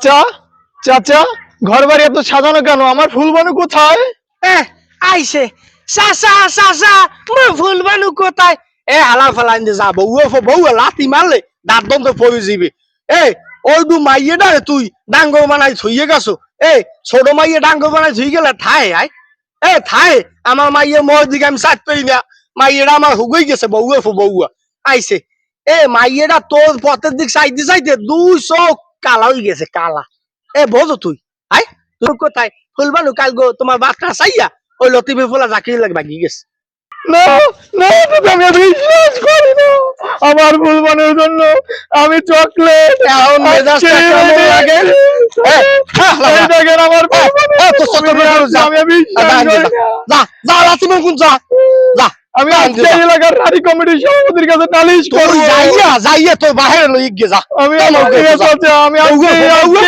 চা চাচা ঘর বাড়ি এত সাজানো কেন? আমার ফুলবানু কোথায়? গেছো? এ, ছোট মাইয়ে ডাঙ্গর বানাই থই গেলে থাই আই এ থাই আমার মাইয়ে মোর দিকে আমি সাত পাই না। মাইয়েরা আমার হুগই গেছে, বউ বউ আইছে এ, মাইয়েরা তোর পথের দিক চাইতে চাইতে দুই চোখ কালা হয়ে গেছে কালা। এ বোঝো তুই। আই তুই কোথায়? ফুলবানু কাল গো তোমার বাচ্চা চাইয়া ওই লতিফে ফুলা জাকির লাগে ভাগি গেছে। না না আমি বিশ্বাস করি না। আমার ফুলবানুর জন্য আমি চকলেট এখন মেজাজটা কেমন লাগে? এ, লাগা। এই দেখেন আমার যা। আমি বিশ্বাস যা। যা। আমি আজকে এলাকার নারী কমিটির সভাপতির কাছে নালিশ তুই করব। যাইয়া যাইয়া তোর বাহিরে লই গিয়ে যা। আমি করে আমি আজকে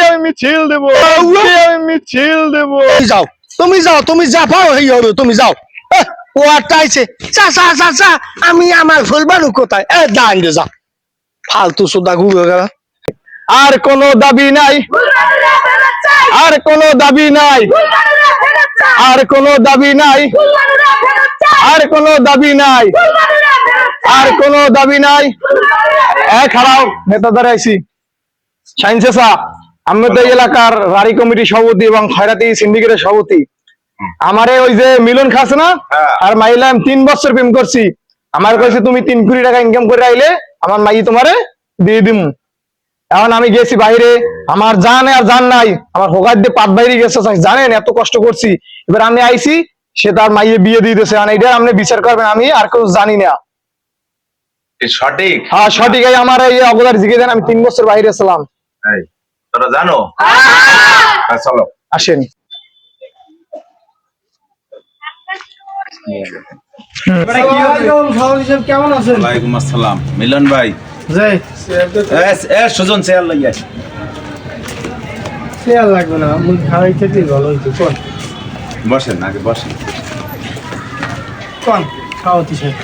আমি মিছিল দেবো আজকে আমি মিছিল দেবো। তুমি যাও তুমি যাও তুমি যা পাও হই হলো তুমি যাও। এ, ও একটা আইছে। চা চা চা চা আমি আমার ফুলবানু কোথায়? এ দাঁড় যা। ফালতু সুদা ঘুরে গেল আর কোনো দাবি নাই। আর কোনো দাবি নাই। আর কোনো দাবি নাই। আর কোনো দাবি নাই। আর কোনো দাবি নাই। এ খারাপ নেতা দাঁড়াইছি সাইন চেষা আমি তো এলাকার রারি কমিটির সভাপতি এবং খয়রাতি সিন্ডিকেটের সভাপতি। আমারে ওই যে মিলন খাস না আর মাইলাম তিন বছর প্রেম করছি। আমার কইছে তুমি তিন কোটি টাকা ইনকাম করে আইলে আমার মাই তোমারে দিয়ে দিম। এখন আমি গেছি বাইরে আমার জান আর জান নাই। আমার হোগার দিয়ে পাত বাইরে গেছে জানেন এত কষ্ট করছি। এবার আমি আইছি সে তার মাইয়ে বিয়ে দিয়ে দিতেছে আর এটা আপনি বিচার করবেন আমি আর কেউ জানি না। এ সঠিক? হ্যাঁ সঠিক এই আমার এই অবদার জিগে দেন আমি তিন বছর বাইরে ছিলাম। এই, তোরা জানো? হ্যাঁ, চলো। আসেন। কেমন আছেন? ওয়ালাইকুম আসসালাম। মিলন ভাই। সুজন চেয়ার লাগবে না ভালো হইতো কোন? বসেন আগে বসেন। কোন? খাওয়াতি সাহেব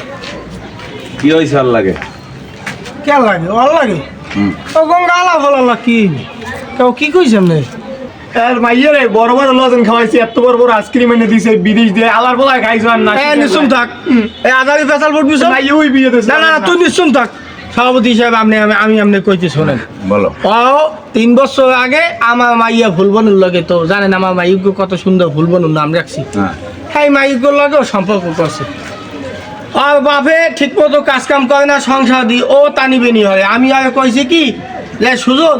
কি হয়েছে আর লাগে? খেয়াল লাগে? ভালো লাগে। ও গঙ্গা আলা ভালো কি? কেউ কি কইছে আপনি আর মাইয়ের বড় বড় লজেন খাওয়াইছি এত বড় বড় আইসক্রিম এনে দিছে বিদেশ দিয়ে আলার বলা খাইছো আর না এ নিশ্চুম থাক। এই আদারি ফেসাল ফুট বিশ মাইয়ে ওই বিয়ে দিছে। না না না, তুই নিশ্চুম থাক। সভাপতি সাহেব আপনি আমি আপনি কইতে শোনেন। বলো। ও তিন বছর আগে আমার মাইয়া ফুলবনুর লগে তো জানেন আমার মাইকে কত সুন্দর ফুলবনুর নাম রাখছি। হ্যাঁ। মাইকের লগেও সম্পর্ক করছে। আর বাপে ঠিক মতো কাজকাম করে না সংসার দি ও টানিবেনি হয় আমি আর কইছি কি যে সুজন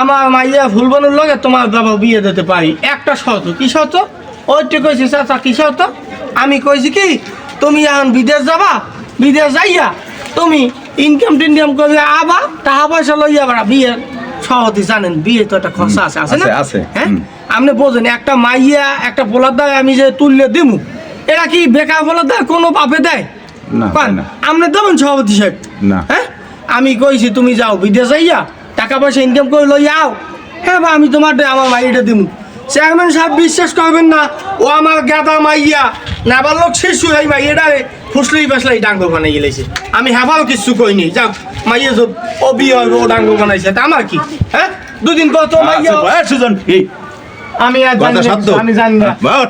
আমার মাইয়া ফুলবনুর লগে তোমার বাবা বিয়ে দিতে পারি। একটা শর্ত কি শর্ত? ওইটা কইছি চাচা কি শর্ত? আমি কইছি কি তুমি এখন বিদেশ যাবা বিদেশ যাইয়া তুমি ইনকাম টিনকাম করে আবা টাকা পয়সা লইয়া বাড়া বিয়ের সহতি জানেন বিয়ে তো একটা খরচা আছে আছে না? হ্যাঁ? আপনি বোঝেন একটা মাইয়া একটা পোলার দায় আমি যে তুললে দিমু এরা কি বেকার পোলার দায় কোনো পাপে দেয়? না। আপনি দেবেন সভাপতি সাহেব? না। হ্যাঁ? আমি কইছি তুমি যাও বিদেশ যাইয়া টাকা পয়সা ইনকাম করে লই আও। হ্যাঁ বা আমি তোমার আমার মাইয়াটা দিমু। চেয়ারম্যান সাহেব বিশ্বাস করবেন না ও আমার গাদা মাইয়া নাবার লোক শিশু এই মাইয়াটা ফুসলাই ফাসলাই ডাঙ্গো বানাই গেলেছে আমি হেফাও কিছু কইনি। যাও মাইয়া ও বিয়ে হবে ও ডাঙ্গো বানাইছে। তা আমার কি? হ্যাঁ? দুদিন পর তো মাইয়া আচ্ছা, সুজন কি? আমি আর জানি না, আমি জানি না। বল।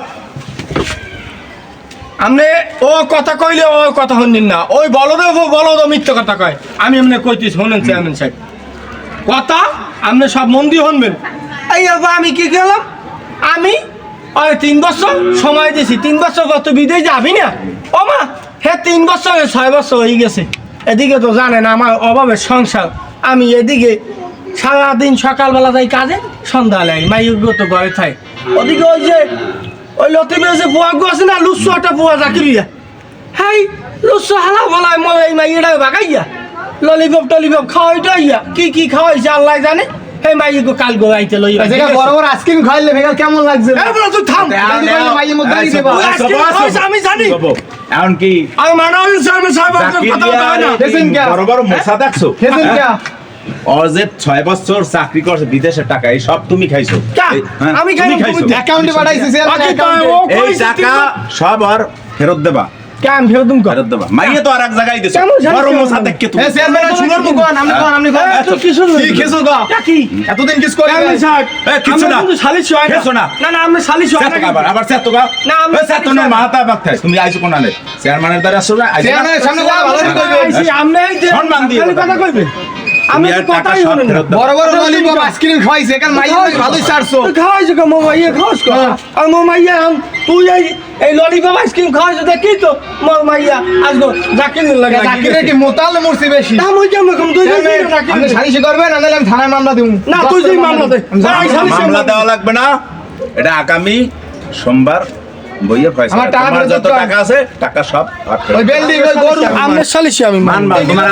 আপনি ও কথা কইলে ও কথা শুনিন না। ওই বলদ বলদ মিথ্যে কথা কয়। আমি এমনি কইতে শোনেন চেয়ারম্যান সাহেব। কথা? আপনি সব মন দিয়ে শুনবেন। এই আমি কি গেলাম? আমি ওই তিন বছর সময় দিয়েছি তিন বছর কত বিদেশ যাবি না? ও মা হ্যাঁ তিন বছর ছয় বছর হয়ে গেছে। এদিকে তো জানেন আমার অভাবের সংসার। আমি এদিকে সারাদিন সকালবেলা যাই কাজে সন্ধ্যা লাগে মাইগ্য তো ঘরে থাই ওদিকে ওই যে, ওই লতিবে যে গো আছে না লুসু একটা বুয়া জাকিরিয়া হাই লুসু হালা বলাই মই এই মাইয়েরা বাগাইয়া ললিপপ টলিপপ খাওয়াইটা ইয়া কি কি খাওয়াইছে আল্লাহ জানে। এই মাইয়ে গো কাল গো আইতে লই বড় বড় আইসক্রিম খাইলে ভেগাল কেমন লাগছে? তুই থাম। আমি মাইয়ের মধ্যে দেবো। আমি জানি। এখন কি? মানাউল সাহেব কথা বলা না। রে, দেখছেন কে? বড় বড় মশা দেখছ? খেয়েছেন কে? ও যে ছয় বছর চাকরি করছে বিদেশের টাকা এই সব তুমি খাইছো। কা? হ্যাঁ, আমি খাইছো। অ্যাকাউন্টে পাঠাইছি এই টাকা সব আর ফেরত দেবা। কে আমি ফেরত তুমি কর ফেরত দেবা। মাইয়ে তো আর এক জায়গায় দিছো। কেমন? মোছা দেখকে তুমি এ চেয়ারম্যান শুনুন তো আপনি কোন আপনি কোন? এ, তুই কি শুনলি? কি খেছো গা? কি? এতদিন কিস করে আমি সাহেব এ, কিছু না। কিন্তু সালিশ হয় না। না। না না আমরা সালিশ হয় না আবার আবার চেত গা। না, আমি এ, চেত না মাথা বাকতাই তুমি আইছো কোন আনে চেয়ারম্যানের দ্বারা আসো না আইছো না? চেয়ারম্যানের সামনে কথা ভালো করে কইবে আপনি সম্মান দিয়ে কথা তুমি আমি আর তো টাকা কথাই সব না। ফেরত বড় বড় ললিপপ আইসক্রিম খাইছে কাল মাইয়া ভালোই ছাড়ছো তুই খাওয়াইছো। কে ইয়ে খাওয়াস কো আর মোমা ইয়ে তুই এই এই ললিপপ আইসক্রিম খাওয়াইছো দেখি তো। মোমা ইয়া আজগো জাকির লাগে। জাকিরে কি মোতাল মরছে বেশি? দাম হই কেমন কম? তুই দেখি জাকির আপনি না নাহলে আমি থানায় মামলা দিব না তুই যেই মামলা দে। না, এই সালিশে মামলা মামলা দেওয়া লাগবে না। এটা আগামী সোমবার বইয়ে আমার টাকা যত টাকা আছে টাকা সব ওই গরু। আমরা সালিশে আমি মানবা। তোমার।